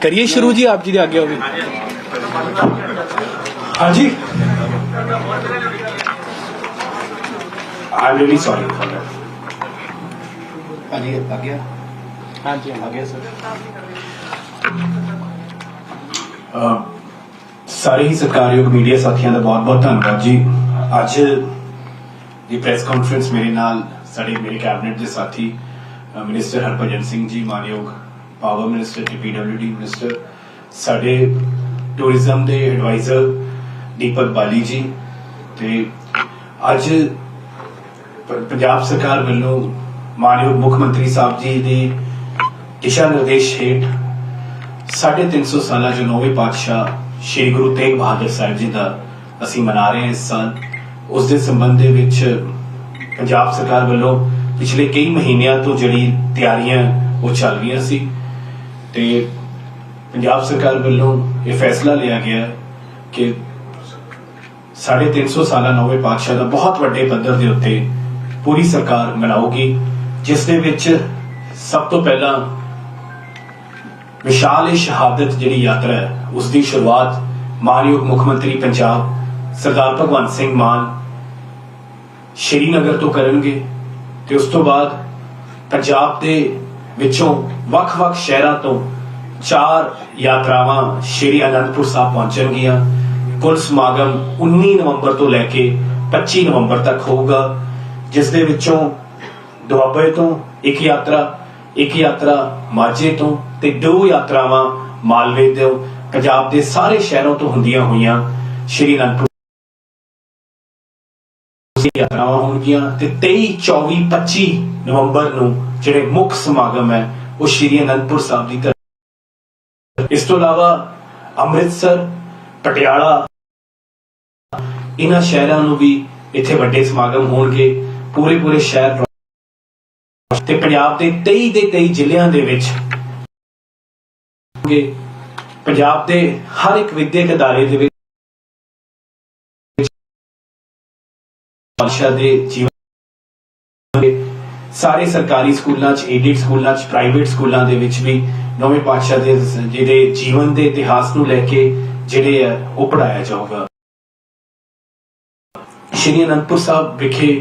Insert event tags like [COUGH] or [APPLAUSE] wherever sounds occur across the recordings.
ਕਰੀਏ ਸ਼ੁਰੂ ਜੀ ਆਪ ਜੀ ਦੇ ਆਗੇ ਹੋਵੇ ਹਾਂਜੀ। Really sorry for that. ਭਾਜੀ ਆ। ਗਿਆ ਹਾਂਜੀ ਆ ਗਿਆ ਸਰ ਸਾਰੇ ਹੀ ਸਰਕਾਰਯੋਗ ਮੀਡੀਆ ਸਾਥੀਆਂ ਦਾ ਬਹੁਤ-ਬਹੁਤ ਧੰਨਵਾਦ ਜੀ। ਅੱਜ ਦੀ ਪ੍ਰੈਸ ਕਾਨਫਰੰਸ ਮੇਰੇ ਨਾਲ ਸਾਡੇ ਮੇਰੇ ਕੈਬਨਿਟ ਦੇ ਸਾਥੀ ਮਿਨਿਸਟਰ ਹਰਭਜਨ ਸਿੰਘ ਜੀ ਮਾਨਯੋਗ ਪਾਵਰ ਮਿਨਿਸਟਰ ਤੇ ਪੀਡਬਲਯੂਡੀ ਮਿਨਿਸਟਰ ਸਾਡੇ ਟੂਰਿਜ਼ਮ ਦੇ ਐਡਵਾਈਜ਼ਰ ਦੀਪਕ ਬਾਲੀ ਜੀ ਤੇ ਅੱਜ ਪੰਜਾਬ ਸਰਕਾਰ ਵੱਲੋਂ ਮਾਨਯੋਗ ਮੁੱਖ ਮੰਤਰੀ ਸਾਹਿਬ ਜੀ ਦੀ ਦਿਸ਼ਾ ਨਿਰਦੇਸ਼ ਹੇਠ 350 ਸਾਲਾ ਜੋ ਨੌਵੇਂ ਪਾਤਸ਼ਾਹ ਸ੍ਰੀ ਗੁਰੂ ਤੇਗ ਬਹਾਦਰ ਸਾਹਿਬ ਜੀ ਦਾ ਅਸੀਂ ਮਨਾ ਰਹੇ ਹਾਂ ਇਸ ਸਾਲ, ਉਸ ਦੇ ਸੰਬੰਧ ਦੇ ਵਿੱਚ ਪੰਜਾਬ ਸਰਕਾਰ ਵੱਲੋਂ ਪਿਛਲੇ ਕਈ ਮਹੀਨਿਆਂ ਤੋਂ ਜਿਹੜੀ ਤਿਆਰੀਆਂ ਉਹ ਚੱਲ ਰਹੀਆਂ ਸੀ। ਤੇ ਪੰਜਾਬ ਸਰਕਾਰ ਵੱਲੋਂ ਇਹ ਫੈਸਲਾ ਲਿਆ ਗਿਆ ਕਿ 350 ਸਾਲਾ ਨੌਵੇਂ ਪਾਤਸ਼ਾਹ ਦਾ ਬਹੁਤ ਵੱਡੇ ਪੱਧਰ ਦੇ ਉੱਤੇ ਪੂਰੀ ਸਰਕਾਰ ਮਨਾਊਗੀ, ਜਿਸ ਦੇ ਵਿੱਚ ਸਭ ਤੋਂ ਪਹਿਲਾਂ ਵਿਸ਼ਾਲ ਇਹ ਸ਼ਹਾਦਤ ਜਿਹੜੀ ਯਾਤਰਾ ਹੈ, ਉਸ ਦੀ ਸ਼ੁਰੂਆਤ ਮਾਨਯੋਗ ਮੁੱਖ ਮੰਤਰੀ ਪੰਜਾਬ ਸਰਦਾਰ ਭਗਵੰਤ ਸਿੰਘ ਮਾਨ ਸ਼੍ਰੀਨਗਰ ਤੋਂ ਕਰਨਗੇ ਤੇ ਉਸ ਤੋਂ ਬਾਅਦ ਪੰਜਾਬ ਦੇ ਵਿੱਚੋਂ ਵੱਖ-ਵੱਖ ਸ਼ਹਿਰਾਂ ਤੋਂ ਚਾਰ ਯਾਤਰਾਵਾਂ ਸ਼੍ਰੀ ਅਨੰਦਪੁਰ ਸਾਹਿਬ ਪਹੁੰਚਣਗੀਆਂ। ਕੁੱਲ ਸਮਾਗਮ 19 ਨਵੰਬਰ ਤੋਂ ਲੈ ਕੇ 25 ਨਵੰਬਰ ਤੱਕ ਹੋਊਗਾ, ਜਿਸ ਦੇ ਵਿੱਚੋਂ ਦੁਆਬੇ ਤੋਂ ਇੱਕ ਯਾਤਰਾ ਇੱਕ ਯਾਤਰਾ ਮਾਝੇ ਤੋਂ ਤੇ ਦੋ ਯਾਤਰਾਵਾਂ ਮਾਲਵੇ ਤੋਂ ਪੰਜਾਬ ਦੇ ਸਾਰੇ ਸ਼ਹਿਰਾਂ ਤੋਂ ਹੁੰਦੀਆਂ ਹੋਈਆਂ ਸ਼੍ਰੀ ਅਨੰਦਪੁਰ ਯਾਤਰਾਵਾਂ ਹੋਣਗੀਆਂ ਤੇ 23 24 25 ਨਵੰਬਰ ਨੂੰ ਜਿਹੜੇ ਮੁੱਖ ਸਮਾਗਮ ਹੈ ਉਹ ਸ਼੍ਰੀ ਅਨੰਦਪੁਰ ਸਾਹਿਬ ਦੀ ਧਰਤੀ ਇਸ ਤੋਂ ਇਲਾਵਾ ਅੰਮ੍ਰਿਤਸਰ, ਪਟਿਆਲਾ, ਇਹਨਾਂ ਸ਼ਹਿਰਾਂ ਨੂੰ ਵੀ ਇੱਥੇ ਵੱਡੇ ਸਮਾਗਮ ਹੋਣਗੇ। ਪੂਰੇ ਪੂਰੇ ਸ਼ਹਿਰ ਤੇ ਪੰਜਾਬ ਦੇ 23 ਦੇ 23 ਜ਼ਿਲ੍ਹਿਆਂ ਦੇ ਵਿੱਚ ਪੰਜਾਬ ਦੇ ਹਰ ਇੱਕ ਵਿਦਿਅਕ ਅਦਾਰੇ ਦੇ ਵਿੱਚ ਭਾਸ਼ਾ ਦੇ ਜੀਵਨ ਸਾਰੇ ਸਰਕਾਰੀ ਸਕੂਲਾਂ 'ਚ ਏਡਿਡ ਸਕੂਲਾਂ 'ਚ ਪ੍ਰਾਈਵੇਟ ਸਕੂਲਾਂ ਦੇ ਵਿੱਚ ਵੀ ਨੌਵੇਂ ਪਾਤਸ਼ਾਹ ਦੇ ਜਿਹੜੇ ਜੀਵਨ ਦੇ ਇਤਿਹਾਸ ਨੂੰ ਲੈ ਕੇ ਜਿਹੜੇ ਆ, ਉਹ ਪੜਾਇਆ ਜਾਊਗਾ। ਸ਼੍ਰੀ ਅਨੰਦਪੁਰ ਸਾਹਿਬ ਵਿਖੇ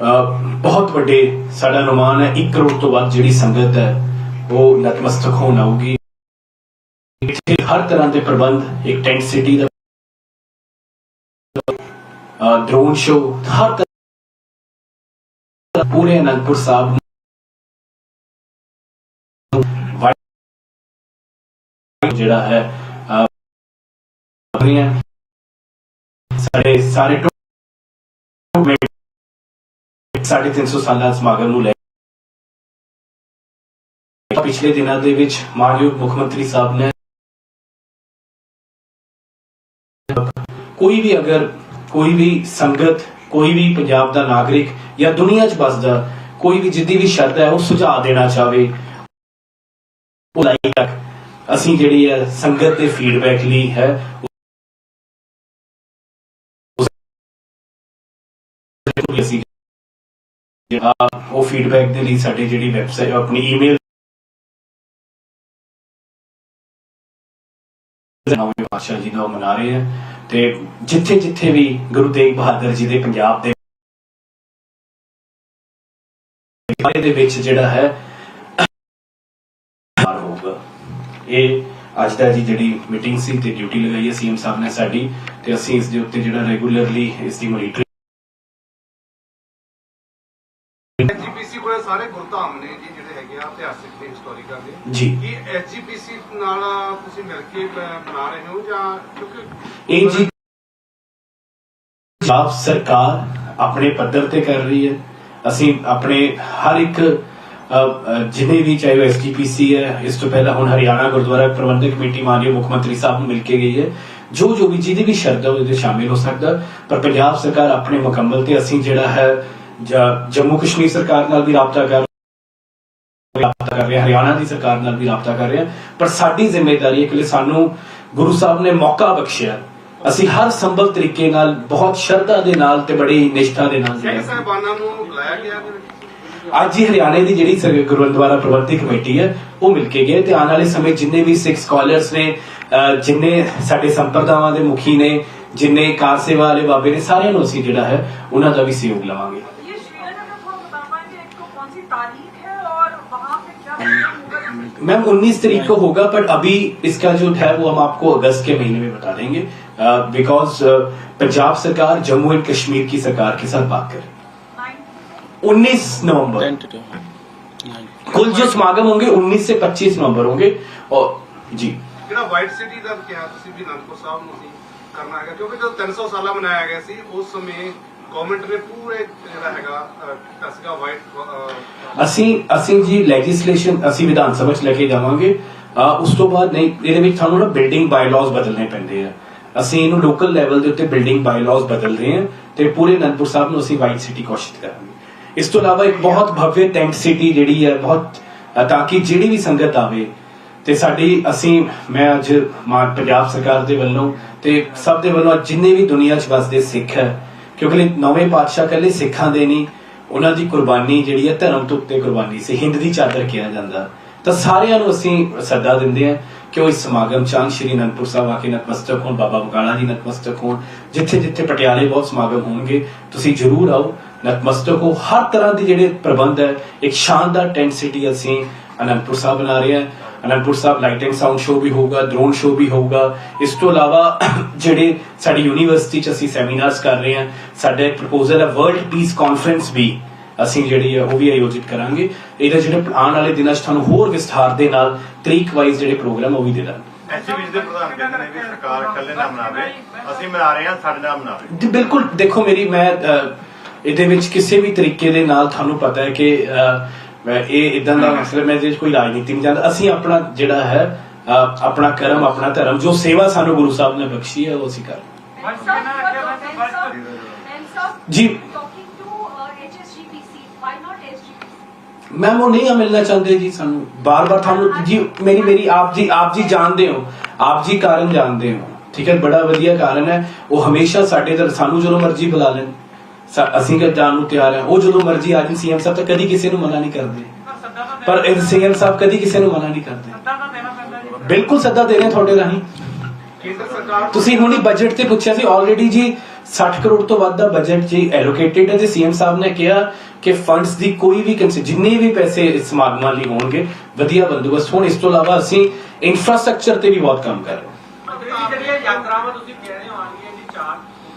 ਬਹੁਤ ਵੱਡੇ ਸਾਡਾ ਅਨੁਮਾਨ ਹੈ 1 ਕਰੋੜ ਤੋਂ ਵੱਧ ਜਿਹੜੀ ਸੰਗਤ ਹੈ, ਉਹ ਨਤਮਸਤਕ ਹੋਣ ਆਊਗੀ। ਇੱਥੇ ਹਰ ਤਰ੍ਹਾਂ ਦੇ ਪ੍ਰਬੰਧ, ਇੱਕ ਟੈਂਟ ਸਿਟੀ ਦਾ ਡਰੋਨ ਸ਼ੋ ਹਰ ਪੂਰੇ ਅਨੰਦਪੁਰ ਸਾਹਿਬ ਜਿਹੜਾ ਹੈ ਸਾਡੇ ਸਾਰੇ ਟੋ- ਸਾਢੇ 350 ਸਾਲਾਂ ਸਮਾਗਮ ਨੂੰ ਲੈ ਕੇ ਪਿਛਲੇ ਦਿਨਾਂ ਦੇ ਵਿੱਚ ਮਾਨਯੋਗ ਮੁੱਖ ਮੰਤਰੀ ਸਾਹਿਬ ਨੇ ਕੋਈ ਵੀ ਅਗਰ ਕੋਈ ਵੀ ਸੰਗਤ ਕੋਈ ਵੀ ਪੰਜਾਬ ਦਾ ਨਾਗਰਿਕ ਜਾਂ ਦੁਨੀਆ 'ਚ ਵੱਸਦਾ, ਕੋਈ ਵੀ ਜਿੱਦੀ ਵੀ ਸ਼ਰਧਾ ਹੈ, ਉਹ ਸੁਝਾਅ ਦੇਣਾ ਚਾਹਵੇ। ਉਹ ਲਾਈ ਤੱਕ ਅਸੀਂ ਜਿਹੜੀ ਹੈ ਸੰਗਤ ਦੇ ਫੀਡਬੈਕ ਲਈ ਹੈ, ਉਹ ਫੀਡਬੈਕ ਦੇ ਲਈ ਸਾਡੀ ਜਿਹੜੀ ਵੈਬਸਾਈਟ ਆਪਣੀ ਈਮੇਲ ਨਵੇਂ ਪਾਤਸ਼ਾਹ ਜੀ ਦਾ ਉਹ ਮਨਾ ਰਹੇ ਆ। ਤੇ ਜਿੱਥੇ ਜਿੱਥੇ ਵੀ ਗੁਰੂ ਤੇਗ ਬਹਾਦਰ ਜੀ ਦੇ ਪੰਜਾਬ ਦੇ ਦੇ ਵਿੱਚ ਜਿਹੜਾ ਹੈ ਹੋਊਗਾ। ਇਹ ਅੱਜ ਦਾ ਜੀ ਜਿਹੜੀ ਮੀਟਿੰਗ ਸੀ ਤੇ ਡਿਊਟੀ ਲਗਾਈ ਹੈ ਸੀਐਮ ਸਾਹਿਬ ਨੇ ਸਾਡੀ ਤੇ ਅਸੀਂ ਇਸ ਦੇ ਉੱਤੇ ਜਿਹੜਾ ਰੈਗੂਲਰਲੀ ਇਸ ਦੀ ਮੋਨੀਟਰਿੰਗ ਐਸਜੀਪੀਸੀ ਕੋਲੇ ਸਾਰੇ ਗੁਰਧਾਮ ਨੇ ਇਤਿਹਾਸਿਕ ਤੇ ਹਿਸਟੋਰੀਕਲ ਦੇ। ਜੀ। ਕੀ ਐਸਜੀਪੀਸੀ ਨਾਲ ਤੁਸੀਂ ਮਿਲ ਕੇ ਬ- ਬਣਾ ਰਹੇ ਹੋ ਜਾਂ ਕਿਉਂਕਿ ਇਹ ਜੀ ਪੰਜਾਬ ਸਰਕਾਰ ਆਪਣੇ ਪੱਧਰ ਤੇ ਕਰ ਰਹੀ ਹੈ। ਅਸੀਂ ਆਪਣੇ ਹਰ ਇੱਕ ਅ, ਅ, ਜਿੰਨੇ ਵੀ ਚਾਹੇ ਉਹ ਐਸਜੀਪੀਸੀ ਹੈ ਇਸ ਤੋਂ ਪਹਿਲਾਂ ਹੁਣ ਹਰਿਆਣਾ ਗੁਰਦੁਆਰਾ ਪ੍ਰਬੰਧਕ ਕਮੇਟੀ ਮਾਨਯੋਗ ਮੁੱਖ ਮੰਤਰੀ ਸਾਹਿਬ ਨੂੰ ਮਿਲ ਕੇ ਗਈ ਹੈ। ਜੋ ਜੋ ਵੀ ਜਿਹਦੀ ਵੀ ਸ਼ਰਧਾ ਉਹਦੇ ਵਿੱਚ ਸ਼ਾਮਿਲ ਹੋ ਸਕਦਾ। ਪਰ ਪੰਜਾਬ ਸਰਕਾਰ ਆਪਣੇ ਮੁਕੰਮਲ ਤੇ ਅਸੀਂ ਜਿਹੜਾ ਹੈ ਜੰਮੂ ਕਸ਼ਮੀਰ ਸਰਕਾਰ ਨਾਲ ਵੀ ਰਾਬਤਾ ਕਰ ਰਾਬਤਾ ਕਰ ਰਹੇ ਹਰਿਆਣਾ ਦੀ ਸਰਕਾਰ ਨਾਲ ਵੀ ਰਾਬਤਾ ਕਰ ਰਹੇ। ਪਰ ਸਾਡੀ ਜ਼ਿੰਮੇਵਾਰੀ ਹੈ ਕਿ ਸਾਨੂੰ ਗੁਰੂ ਸਾਹਿਬ ਨੇ ਮੌਕਾ ਬਖਸ਼ਿਆ। ਅਸੀਂ ਹਰ ਸੰਭਵ ਤਰੀਕੇ ਨਾਲ ਬਹੁਤ ਸ਼ਰਧਾ ਦੇ ਨਾਲ ਤੇ ਬੜੀ ਨਿਸ਼ਠਾ ਦੇ ਨਾਲ ਸਿੰਘ ਸਾਹਿਬਾਨਾਂ ਨੂੰ ਬੁਲਾਇਆ ਗਿਆ ਅੱਜ ਹੀ ਹਰਿਆਣੇ ਦੀ ਜਿਹੜੀ ਗੁਰਦੁਆਰਾ ਪ੍ਰਬੰਧਕ ਕਮੇਟੀ ਹੈ ਉਹ ਮਿਲ ਕੇ ਗਏ ਤੇ ਆਉਣ ਵਾਲੇ ਸਮੇਂ ਜਿੰਨੇ ਵੀ ਸਿੱਖ ਸਕਾਲਰਸ ਨੇ ਜਿੰਨੇ ਸਾਡੇ ਸੰਪਰਦਾਵਾਂ ਦੇ ਮੁਖੀ ਨੇ ਜਿੰਨੇ ਕਾਰ ਸੇਵਾ ਵਾਲੇ ਬਾਬੇ ਨੇ ਸਾਰਿਆਂ ਨੂੰ ਅਸੀਂ ਜਿਹੜਾ ਹੈ ਉਹਨਾਂ ਦਾ ਵੀ ਸਹਿਯੋਗ ਲਵਾਂਗੇ। मैम 19 तारीख को होगा बट अभी इसका जो है वो हम आपको अगस्त के महीने में बता देंगे बिकॉज पंजाब सरकार जम्मू एंड कश्मीर की सरकार के साथ बात कर रही है 19 नवंबर ਟੈਂਟੇਟਿਵ कुल जो समागम होंगे 19 से 25 नवंबर होंगे और जी ਜਿਹੜਾ ਵਾਈਟ ਸਿਟੀ ਦਾ ਕਿਹਾ ਤੁਸੀਂ ਵੀ ਅਨੰਦਪੁਰ ਸਾਹਿਬ ਨੂੰ ਸੀ ਕਰਨਾ ਹੈਗਾ ਕਿਉਂਕਿ ਜਦੋਂ 300 ਸਾਲਾ ਮਨਾਇਆ ਗਿਆ ਸੀ ਉਸ ਸਮੇਂ ਗਵਰਨਮੈਂਟ ਨੇ ਪੂਰੇ ਜਿਹੜਾ ਹੈਗਾ ਅਹ, ਵਾਈਟ ਅਸੀਂ ਅਸੀਂ ਜੀ ਲੈਜਿਸਲੇਸ਼ਨ ਅਸੀਂ ਵਿਧਾਨ ਸਭਾ ਚ ਲੈ ਕੇ ਜਾਵਾਂਗੇ। ਉਸ ਤੋਂ ਬਾਅਦ ਨਹੀਂ ਇਹਦੇ ਵਿੱਚ ਸਾਨੂੰ ਨਾ ਬਿਲਡਿੰਗ ਬਾਇਲਾਅਸ ਬਦਲਨੇ ਪੈਂਦੇ ਆ। ਅਸੀਂ ਇਹਨੂੰ ਲੋਕਲ ਲੈਵਲ ਦੇ ਉੱਤੇ ਬਿਲਡਿੰਗ ਬਾਇਲਾਅਸ ਬਦਲ ਰਹੇ ਹਾਂ ਤੇ ਪੂਰੇ ਅਨੰਦਪੁਰ ਸਾਹਿਬ ਨੂੰ ਅਸੀਂ ਵਾਈਟ ਸਿਟੀ ਘੋਸ਼ਿਤ ਕਰਾਂਗੇ। ਇਸ ਤੋਂ ਇਲਾਵਾ ਇੱਕ ਬਹੁਤ ਭਵਯ ਟੈਂਟ ਸਿਟੀ ਜਿਹੜੀ ਹੈ ਬਹੁਤ ਅਹ ਤਾਂ ਕਿ ਜਿਹੜੀ ਵੀ ਸੰਗਤ ਆਵੇ ਤੇ ਸਾਡੀ ਅਸੀਂ ਮੈਂ ਅੱਜ ਮਾਨ ਪੰਜਾਬ ਸਰਕਾਰ ਦੇ ਵੱਲੋਂ ਤੇ ਸਭ ਦੇ ਵੱਲੋਂ ਅੱਜ ਜਿੰਨੇ ਵੀ ਦੁਨੀਆ 'ਚ ਵਸਦੇ ਸਿੱਖ ਹੈ ਕਿਉਂਕਿ ਨਵੇਂ ਪਾਤਸ਼ਾਹ ਕੱਲੇ ਸਿੱਖਾਂ ਦੇ ਨਹੀਂ, ਉਹਨਾਂ ਦੀ ਕੁਰਬਾਨੀ ਜਿਹੜੀ ਹੈ ਧਰਮ ਤੋਂ ਉੱਤੇ ਕੁਰਬਾਨੀ ਸੀ, ਹਿੰਦ ਦੀ ਚਾਦਰ ਕਿਹਾ ਜਾਂਦਾ। ਤਾਂ ਸਾਰਿਆਂ ਨੂੰ ਅਸੀਂ ਸੱਦਾ ਦਿੰਦੇ ਹਾਂ ਕਿ ਉਹ ਇਸ ਸਮਾਗਮ ਚ ਸ਼੍ਰੀ ਅਨੰਦਪੁਰ ਸਾਹਿਬ ਆ ਕੇ ਨਤਮਸਤਕ ਹੋਣ, ਬਾਬਾ ਬਕਾਲਾ ਜੀ ਨਤਮਸਤਕ ਹੋਣ ਜਿੱਥੇ ਜਿੱਥੇ ਪਟਿਆਲੇ ਬਹੁਤ ਸਮਾਗਮ ਹੋਣਗੇ, ਤੁਸੀਂ ਜਰੂਰ ਆਓ, ਨਤਮਸਤਕ ਹੋ। ਹਰ ਤਰ੍ਹਾਂ ਦੇ ਜਿਹੜੇ ਪ੍ਰਬੰਧ ਹੈ, ਇੱਕ ਸ਼ਾਨਦਾਰ ਟੈਂਟ ਸਿਟੀ ਅਸੀਂ ਅਨੰਦਪੁਰ ਸਾਹਿਬ ਬਣਾ ਰਹੇ ਹਾਂ। Anandpur Sahib light and sound show ਵੀ ਹੋਊਗਾ ਡਰੋਨ ਸ਼ੋਅ ਵੀ ਹੋਊਗਾ। ਇਸ ਤੋਂ ਇਲਾਵਾ [COUGHS] ਜਿਹੜੇ ਸਾਡੀ ਯੂਨੀਵਰਸਿਟੀ ਚ ਅਸੀਂ ਸੈਮੀਨਾਰਸ ਕਰ ਰਹੇ ਹਾਂ ਸਾਡੇ ਪ੍ਰਪੋਜ਼ਲ ਹੈ ਵਰਲਡ ਪੀਸ ਕਾਨਫਰੰਸ ਵੀ ਅਸੀਂ ਜਿਹੜੀ ਹੈ ਉਹ ਵੀ ਆਯੋਜਿਤ ਕਰਾਂਗੇ। ਇਹਦੇ ਜਿਹੜੇ ਆਉਣ ਵਾਲੇ ਦਿਨਾਂ 'ਚ ਤੁਹਾਨੂੰ ਹੋਰ ਵਿਸਥਾਰ ਦੇ ਨਾਲ ਤਰੀਕ ਵਾਈਜ਼ ਜਿਹੜੇ ਪ੍ਰੋਗਰਾਮ ਉਹ ਵੀ ਦੇ ਦਾਂਗੇ। ਐਸਜੀਪੀ ਦੇ ਪ੍ਰਧਾਨ ਕਹਿੰਦੇ ਨੇ ਵੀ ਸਰਕਾਰ ਇਕੱਲੇ ਨਾ ਮਨਾਵੇ ਅਸੀਂ ਮਨਾ ਰਹੇ ਹਾਂ ਸਾਡੇ ਨਾਲ ਮਨਾਵੇ ਜੀ, ਬਿਲਕੁਲ ਦੇਖੋ ਮੇਰੀ ਮੈਂ ਇਹਦੇ ਵਿੱਚ ਕਿਸੇ ਵੀ ਤਰੀਕੇ ਦੇ ਨਾਲ ਤੁਹਾਨੂੰ ਪਤਾ ਹੈ ਕਿ ਮੈਂ ਇਹ ਇਦਾਂ ਦਾ ਮਸਲਾ ਮੈਂ ਜੇ ਕੋਈ ਰਾਜਨੀਤੀ ਨਹੀਂ ਜਾਂਦਾ ਅਸੀਂ ਆਪਣਾ ਜਿਹੜਾ ਹੈ ਆਪਣਾ ਕਰਮ ਆਪਣਾ ਧਰਮ ਜੋ ਸੇਵਾ ਸਾਨੂੰ ਗੁਰੂ ਸਾਹਿਬ ਨੇ ਬਖਸ਼ੀ ਹੈ ਉਹ ਅਸੀਂ ਕਰ ਜੀ। ਮੈਮ ਉਹ ਨਹੀਂ ਆ ਮਿਲਣਾ ਚਾਹੁੰਦੇ ਜੀ ਸਾਨੂੰ। ਬਾਰ-ਬਾਰ ਤੁਹਾਨੂੰ ਜੀ ਮੇਰੀ ਮੇਰੀ ਆਪ ਜੀ ਆਪ ਜੀ ਜਾਣਦੇ ਹੋ। ਆਪ ਜੀ ਕਾਰਨ ਜਾਣਦੇ ਹੋ। ਠੀਕ ਹੈ ਬੜਾ ਵਧੀਆ ਕਾਰਨ ਹੈ। ਉਹ ਹਮੇਸ਼ਾ ਸਾਡੇ ਦਰ ਸਾਨੂੰ ਜਦੋਂ ਮਰਜ਼ੀ ਬੁਲਾ ਲੈਣ। ਅਸੀਂ ਕਿ ਜਾਣ ਨੂੰ ਤਿਆਰ ਹਾਂ। ਉਹ ਜਦੋਂ ਮਰਜ਼ੀ ਆ ਜਾਣ, ਸੀਐਮ ਸਾਹਿਬ ਤਾਂ ਕਦੀ ਕਿਸੇ ਨੂੰ ਮਨਾ ਨਹੀਂ ਕਰਦੇ। ਪਰ ਇਹ ਸੀਐਮ ਸਾਹਿਬ ਕਦੀ ਕਿਸੇ ਨੂੰ ਮਨਾ ਨਹੀਂ ਕਰਦੇ। ਬਿਲਕੁਲ ਸੱਦਾ ਦੇ ਰਹੇ ਤੁਹਾਡੇ ਰਾਹੀਂ। ਤੁਸੀਂ ਹੁਣੀ ਬਜਟ ਤੇ ਪੁੱਛਿਆ ਸੀ ਆਲਰੇਡੀ ਜੀ 60 ਕਰੋੜ ਤੋਂ ਵੱਧ ਦਾ ਬਜਟ ਜੀ ਐਲੋਕੇਟਡ ਹੈ ਤੇ ਸੀਐਮ ਸਾਹਿਬ ਨੇ ਕਿਹਾ ਕਿ ਫੰਡਸ ਦੀ ਕੋਈ ਵੀ ਕੰਸੀ ਜਿੰਨੇ ਵੀ ਪੈਸੇ ਇਸ ਸਮਾਗਮਾਂ ਲਈ ਹੋਣਗੇ, ਵਧੀਆ ਬੰਦੋਬਸਤ ਹੋਣ। ਇਸ ਤੋਂ ਇਲਾਵਾ ਅਸੀਂ ਇਨਫਰਾਸਟ੍ਰਕਚਰ ਤੇ ਵੀ ਬਹੁਤ ਕੰਮ ਕਰ ਰਹੇ ਹਾਂ। ਜਿਹੜੀਆਂ ਯਾਤਰਾਵਾਂ ਤੁਸੀਂ ਕਹਿ ਰਹੇ ਹੋ ਆਣਗੀਆਂ ਜੀ ਚਾਰ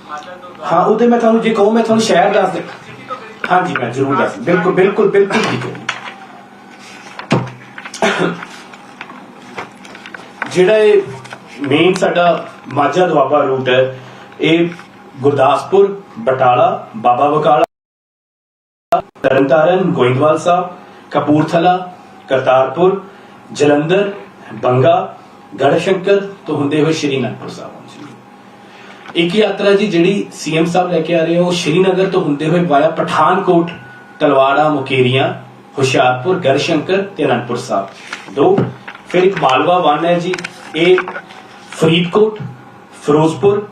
ਮਾਤਾ ਤੋਂ ਹਾਂ, ਉਹਦੇ ਮੈਂ ਤੁਹਾਨੂੰ, ਜੇ ਕਹੂੰ, ਮੈਂ ਤੁਹਾਨੂੰ ਸ਼ਹਿਰ ਦੱਸ ਦੇ ਹਾਂਜੀ, ਮੈਂ ਜ਼ਰੂਰ ਦੱਸ ਬਿਲਕੁਲ ਬਿਲਕੁਲ ਬਿਲਕੁਲ ਠੀਕ ਹੈ ਜਿਹੜਾ ਇਹ ਮੇਨ ਸਾਡਾ ਮਾਝਾ ਦੁਆਬਾ ਰੂਟ ਹੈ, ਇਹ ਗੁਰਦਾਸਪੁਰ, ਬਟਾਲਾ, ਬਾਬਾ ਬਕਾਲਾ, ਤਰਨਤਾਰਨ, ਗੋਇੰਦਵਾਲ ਸਾਹਿਬ, ਕਪੂਰਥਲਾ, ਕਰਤਾਰਪੁਰ, ਜਲੰਧਰ, ਬੰਗਾ ਗੜਸ਼ੰਕਰ ਤੋਂ ਹੁੰਦੇ ਹੋਏ ਸ਼੍ਰੀ ਅਨੰਦਪੁਰ ਸਾਹਿਬ। ਇੱਕ ਯਾਤਰਾ ਜੀ ਜਿਹੜੀ ਸੀਐਮ ਸਾਹਿਬ ਲੈ ਕੇ ਆ ਰਹੇ ਆ, ਉਹ ਸ਼੍ਰੀਨਗਰ ਤੋਂ ਹੁੰਦੇ ਹੋਏ ਵਾਇਆ ਪਠਾਨਕੋਟ, ਤਲਵਾੜਾ, ਮੁਕੇਰੀਆਂ, ਹੁਸ਼ਿਆਰਪੁਰ ਗੜਸ਼ੰਕਰ ਤੇ ਅਨੰਦਪੁਰ ਸਾਹਿਬ। ਦੋ, ਫਿਰ ਇੱਕ ਮਾਲਵਾ ਵਨ ਹੈ ਜੀ, ਇਹ ਫਰੀਦਕੋਟ, ਫਿਰੋਜ਼ਪੁਰ,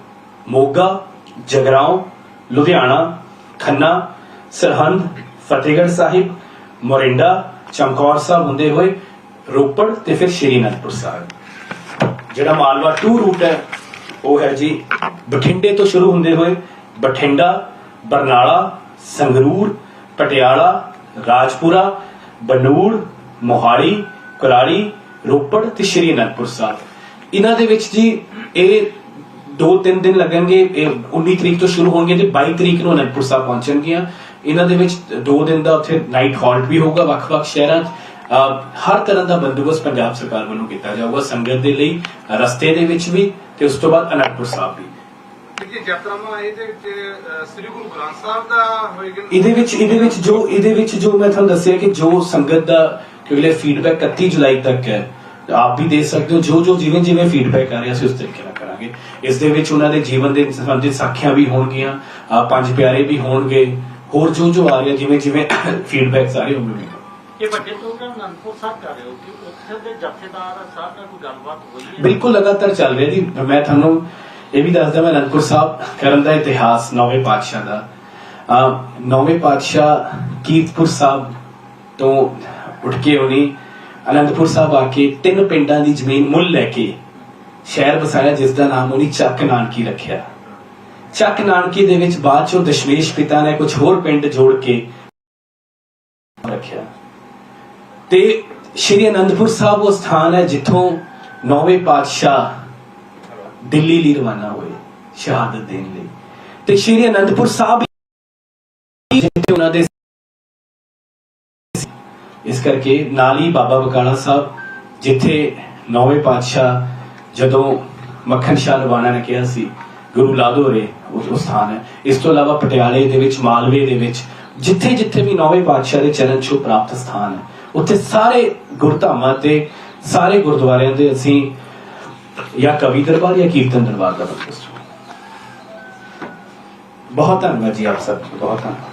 ਮੋਗਾ, ਜਗਰਾਉਂ, ਲੁਧਿਆਣਾ, ਖੰਨਾ, ਸਰਹੰਦ, ਫਤਿਹਗੜ੍ਹ ਸਾਹਿਬ, ਮੋਰਿੰਡਾ, ਚਮਕੌਰ ਸਾਹਿਬ ਹੁੰਦੇ ਹੋਏ ਰੋਪੜ ਤੇ ਫਿਰ ਸ਼੍ਰੀ ਅਨੰਦਪੁਰ ਸਾਹਿਬ। ਜਿਹੜਾ ਮਾਲਵਾ 2 ਰੂਟ ਹੈ ਉਹ ਹੈ ਜੀ ਬਠਿੰਡੇ ਤੋਂ ਸ਼ੁਰੂ ਹੁੰਦੇ ਹੋਏ ਬਠਿੰਡਾ, ਬਰਨਾਲਾ, ਸੰਗਰੂਰ, ਪਟਿਆਲਾ, ਰਾਜਪੁਰਾ, ਬਨੂੜ, ਮੋਹਾਲੀ ਕੁਲਾੜੀ ਰੋਪੜ ਤੇ ਸ਼੍ਰੀ ਅਨੰਦਪੁਰ ਸਾਹਿਬ। ਇਹਨਾਂ ਦੇ ਵਿੱਚ ਜੀ ਇਹ 2-3 ਦਿਨ ਲੱਗਣਗੇ, ਇਹ 19 ਤਰੀਕ ਤੋਂ ਸ਼ੁਰੂ ਹੋਣਗੇ ਤੇ 22 ਤਰੀਕ ਨੂੰ ਅਨੰਦਪੁਰ ਸਾਹਿਬ ਪਹੁੰਚਣਗੀਆਂ। ਇਹਨਾਂ ਦੇ ਵਿੱਚ 2 ਦਿਨ ਦਾ ਉੱਥੇ ਨਾਈਟ ਹਾਲਟ ਵੀ ਹੋਊਗਾ ਵੱਖ-ਵੱਖ ਸ਼ਹਿਰਾਂ 'ਚ। ਅਹ ਹਰ ਤਰ੍ਹਾਂ ਦਾ ਬੰਦੋਬਸਤ ਪੰਜਾਬ ਸਰਕਾਰ ਵੱਲੋਂ ਕੀਤਾ ਜਾਊਗਾ ਸੰਗਤ ਦੇ ਲਈ, ਰਸਤੇ ਦੇ ਵਿੱਚ ਵੀ ਤੇ ਉਸ ਤੋਂ ਬਾਅਦ ਅਨੰਦਪੁਰ ਸਾਹਿਬ ਦਾ ਹੋਏਗਾ ਇਹਦੇ ਵਿੱਚ ਇਹਦੇ ਵਿੱਚ ਜੋ ਇਹਦੇ ਵਿੱਚ ਜੋ ਮੈਂ ਤੁਹਾਨੂੰ ਦੱਸਿਆ ਕਿ ਜੋ ਸੰਗਤ ਦਾ ਕਿਉਂਕਿ ਫੀਡਬੈਕ 31 ਜੁਲਾਈ ਤੱਕ ਹੈ ਆਪ ਵੀ ਦੇ ਸਕਦੇ ਹੋ। ਜੋ ਜੋ ਜਿਵੇਂ ਜਿਵੇਂ ਫੀਡਬੈਕ ਆ ਰਿਹਾ ਅਸੀਂ ਉਸ ਤਰੀਕੇ ਨਾਲ ਕਰਾਂਗੇ। ਇਸ ਦੇ ਵਿੱਚ ਉਹਨਾਂ ਦੇ ਜੀਵਨ ਦੇ ਸੰਬੰਧਿਤ ਸਾਖੀਆਂ ਵੀ ਹੋਣਗੀਆਂ ਪੰਜ ਪਿਆਰੇ ਵੀ ਹੋਣਗੇ। ਹੋਰ ਜੋ ਜੋ ਆ ਰਿਹਾ ਜਿਵੇਂ ਜਿਵੇਂ ਫੀਡਬੈਕ ਸਾਰੇ ਹੋਣਗੇ ਇਹ ਵੱਡੇ ਪ੍ਰੋਗਰਾਮ ਅਨੰਦਪੁਰ ਸਾਹਿਬ ਕਰ ਰਹੇ ਹੋ ਕਿ ਉੱਥੇ ਦੇ ਜਥੇਦਾਰ ਸਾਹਿਬ ਨਾਲ ਕੋਈ ਗੱਲਬਾਤ ਹੋਈ ਹੈ? ਬਿਲਕੁਲ ਲਗਾਤਾਰ ਚੱਲ ਰਿਹਾ ਜੀ। ਮੈਂ ਤੁਹਾਨੂੰ ਇਹ ਵੀ ਦੱਸਦਾ, ਮੈਂ ਅਨੰਦਪੁਰ ਸਾਹਿਬ ਕਰਨ ਦਾ ਇਤਿਹਾਸ ਨੌਵੇਂ ਪਾਤਸ਼ਾਹ ਦਾ। ਨੌਵੇਂ ਪਾਤਸ਼ਾਹ ਕੀਰਤਪੁਰ ਸਾਹਿਬ ਤੋਂ ਉੱਠ ਕੇ ਉਹਨੇ ਅਨੰਦਪੁਰ ਸਾਹਿਬ ਆ ਕੇ ਤਿੰਨ ਪਿੰਡਾਂ ਦੀ ਜ਼ਮੀਨ ਮੁੱਲ ਲੈ ਕੇ ਸ਼ਹਿਰ ਵਸਾਇਆ, ਜਿਸ ਦਾ ਨਾਮ ਉਹਨੇ ਚੱਕ ਨਾਨਕੀ ਰੱਖਿਆ। ਚੱਕ ਨਾਨਕੀ ਦੇ ਵਿੱਚ ਬਾਅਦ ਚੋਂ ਦਸ਼ਮੇਸ਼ ਪਿਤਾ ਨੇ ਕੁਝ ਹੋਰ ਪਿੰਡ ਜੋੜ ਕੇ ਰੱਖਿਆ। ਤੇ ਸ਼੍ਰੀ ਅਨੰਦਪੁਰ ਸਾਹਿਬ ਉਹ ਸਥਾਨ ਹੈ ਜਿੱਥੋਂ ਨੌਵੇਂ ਪਾਤਸ਼ਾਹ ਦਿੱਲੀ ਲਈ ਰਵਾਨਾ ਹੋਏ, ਸ਼ਹਾਦਤ ਦੇਣ ਲਈ। ਤੇ ਸ਼੍ਰੀ ਅਨੰਦਪੁਰ ਸਾਹਿਬ ਹੀ ਜਿੱਥੇ ਉਹਨਾਂ ਦੇ ਇਸ ਕਰਕੇ ਨਾਲ ਹੀ ਬਾਬਾ ਬਕਾਲਾ ਸਾਹਿਬ, ਜਿੱਥੇ ਨੌਵੇਂ ਪਾਤਸ਼ਾਹ ਜਦੋਂ ਮੱਖਣ ਸ਼ਾਹ ਰਵਾਨਾ ਨੇ ਕਿਹਾ ਸੀ, ਗੁਰੂ ਲਾਦੋਰੇ ਉਸ ਉਹ ਸਥਾਨ ਹੈ। ਇਸ ਤੋਂ ਇਲਾਵਾ ਪਟਿਆਲੇ ਦੇ ਵਿੱਚ, ਮਾਲਵੇ ਦੇ ਵਿੱਚ, ਜਿੱਥੇ ਜਿੱਥੇ ਵੀ ਨੌਵੇਂ ਪਾਤਸ਼ਾਹ ਦੇ ਚਰਨ ਛੋਹ ਪ੍ਰਾਪਤ ਸਥਾਨ ਹੈ। ਉੱਥੇ ਸਾਰੇ ਗੁਰਧਾਮਾਂ ਤੇ, ਸਾਰੇ ਗੁਰਦੁਆਰਿਆਂ ਦੇ ਅਸੀਂ ਜਾਂ ਕਵੀ ਦਰਬਾਰ ਜਾਂ ਕੀਰਤਨ ਦਰਬਾਰ ਦਾ ਬੰਦੋਬਸਤ ਬਹੁਤ ਧੰਨਵਾਦ ਜੀ ਆਪ ਸਭ ਬਹੁਤ ਧੰਨਵਾਦ।